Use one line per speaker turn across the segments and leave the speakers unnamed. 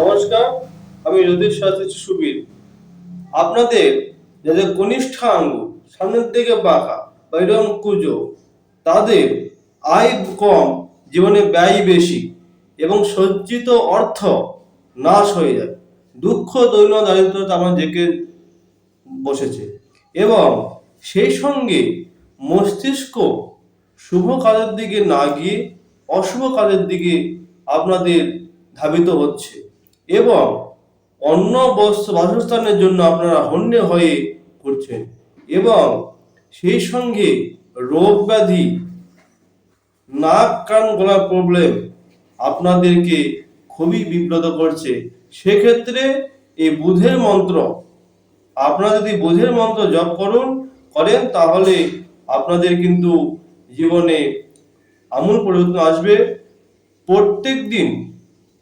নমস্কার, আমি জ্যোতিষ শাস্ত্রী সুবীর। আপনাদের যাদের কনিষ্ঠ আঙ্গুল সামনের দিকে বাঁকা বা এরকম কুজো, তাদের আয় কম, জীবনে ব্যয় বেশি এবং সজ্জিত অর্থ নাশ হয়ে যায়। দুঃখ দৈন্য দারিদ্রতা আমার জেকে বসেছে এবং সেই সঙ্গে মস্তিষ্ক শুভ কাজের দিকে না গিয়ে অশুভ কাজের দিকে আপনাদের ধাবিত হচ্ছে। এবং অন্য বাসস্থানের জন্য আপনারা হন্যে হয়ে করছেন এবং সেই সঙ্গে রোগ ব্যাধি, নাক, কান, গলার প্রবলেম আপনাদেরকে খুবই বিব্রত করছে। সেক্ষেত্রে এই বুধের মন্ত্র, আপনারা যদি বুধের মন্ত্র জপ করুন, করেন, তাহলে আপনাদের কিন্তু জীবনে আমূল পরিবর্তন আসবে। প্রত্যেক দিন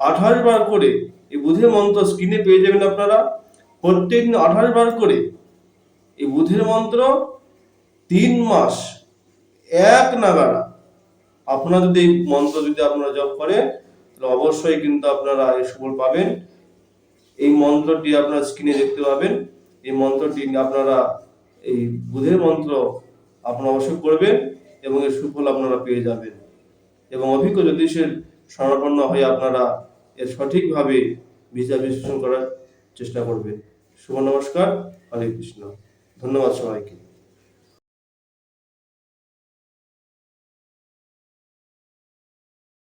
আঠাশ বার করে এই বুধের মন্ত্র স্ক্রিনে পেয়ে যাবেন আপনারা। প্রত্যেক দিন আঠাশ বার করে এই বুধের মন্ত্র তিন মাস, এক নাগাড়া। আপনারা যদি এই মন্ত্র যদি আপনারা জপ করেন, তাহলে অবশ্যই কিন্তু আপনারা এই সুফল পাবেন। এই মন্ত্রটি আপনারা স্ক্রিনে দেখতে পাবেন। এই মন্ত্রটি আপনারা এই বুধের মন্ত্র আপনারা অবশ্যই করবেন এবং এর সুফল আপনারা পেয়ে যাবেন। এবং অভিজ্ঞ জ্যোতিষের শরণাপন্ন হয়ে আপনারা এর সঠিকভাবে বিচার বিশ্লেষণ করার চেষ্টা করবেন শুভ নমস্কার। হরে কৃষ্ণ। ধন্যবাদ সবাইকে।